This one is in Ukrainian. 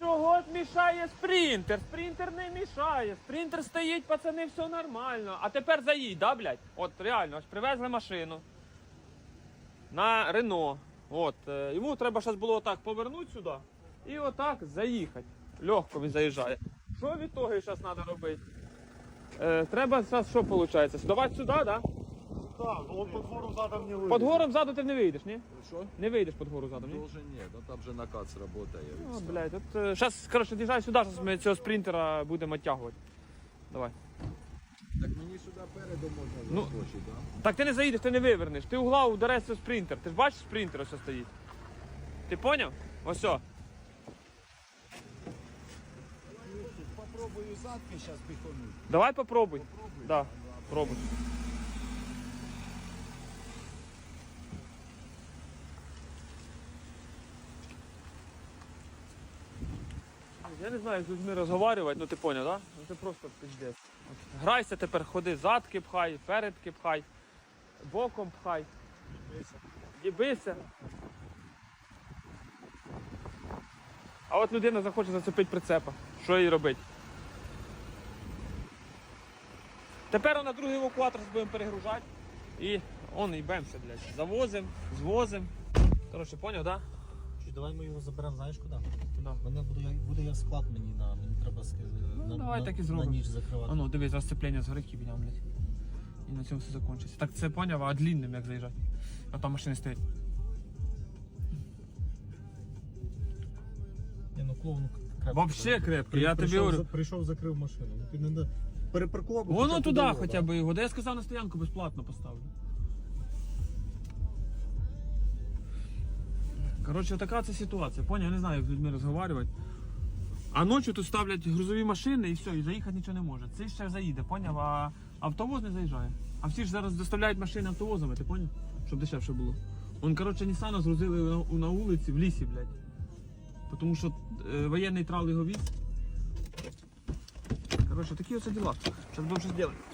Чого мішає спринтер? Спринтер не мішає. Спринтер стоїть, пацани, все нормально. А тепер заїдь, да, блядь? От реально, ось привезли машину на Рено. От, е, йому треба зараз було отак повернути сюди і отак заїхати. Легко він заїжджає. Що від того зараз треба робити? Е, треба зараз що виходить? Давати сюди, так? Да? Так, он по двору задом не Під гором ззаду ти не вийдеш, ні? Що? Не вийдеш під гору задом, ні? Должен ні, ну там же накат сработає. Ну, блядь, от зараз, коротше, діжджай сюди, зараз ми цього спринтера будемо відтягувати. Давай. Так мені сюди передом можна Ну. заскочити, да? Так ти не заїдеш, ти не вивернеш. Ти угла ударешся в спринтер. Ти ж бачиш спринтер ось стоїть. Ти поняв? Ось. о. Попробую задки зараз пихануть. Давай попробуй. Да, пробуй. Я не знаю, як з людьми розговорювати, ну ти поняв, да? Ну це просто пиздець. От Грайся тепер, ходи, задки пхай, передки пхай, боком пхай. Дібися. А от людина захоче зацепити прицепа. Що їй робити? Тепер на другий евакуатор будемо перегружати. І он їбемося, блядь. Завозимо, звозимо. Коротше, поняв, так? Чи давай ми його заберемо, знаєш куди? Да? Мене буде, буде як склад мені на мені треба скажи, Ну, на, давай на, так і на зробимо. ніч закривати. А ну, дивись, зараз сцеплення з гори підняв, блядь. І на цьому все закінчиться. Так це поняв, а длинним як заїжджати. А там машини стоять. Ні, ну клоун крепкий. Вообще крепкий, я тобі прийшов, говорю. за- прийшов, закрив машину. Ну ти не да- перепаркував. Воно туди хоча б його. Да я сказав на стоянку безплатно поставлю. Коротше, така це ситуація. Поняв, я не знаю, як з людьми розговорювати. А ночі тут ставлять грузові машини і все, і заїхати нічого не може. Цей ще заїде, поняв, а автовоз не заїжджає. А всі ж зараз доставляють машини автовозами, ти поняв? Щоб дешевше було. Он, коротше, Ніссана згрузили на, на вулиці, в лісі, блядь. Тому що е, воєнний трал його віз. Коротше, такі оце діла. Зараз будемо щось робити.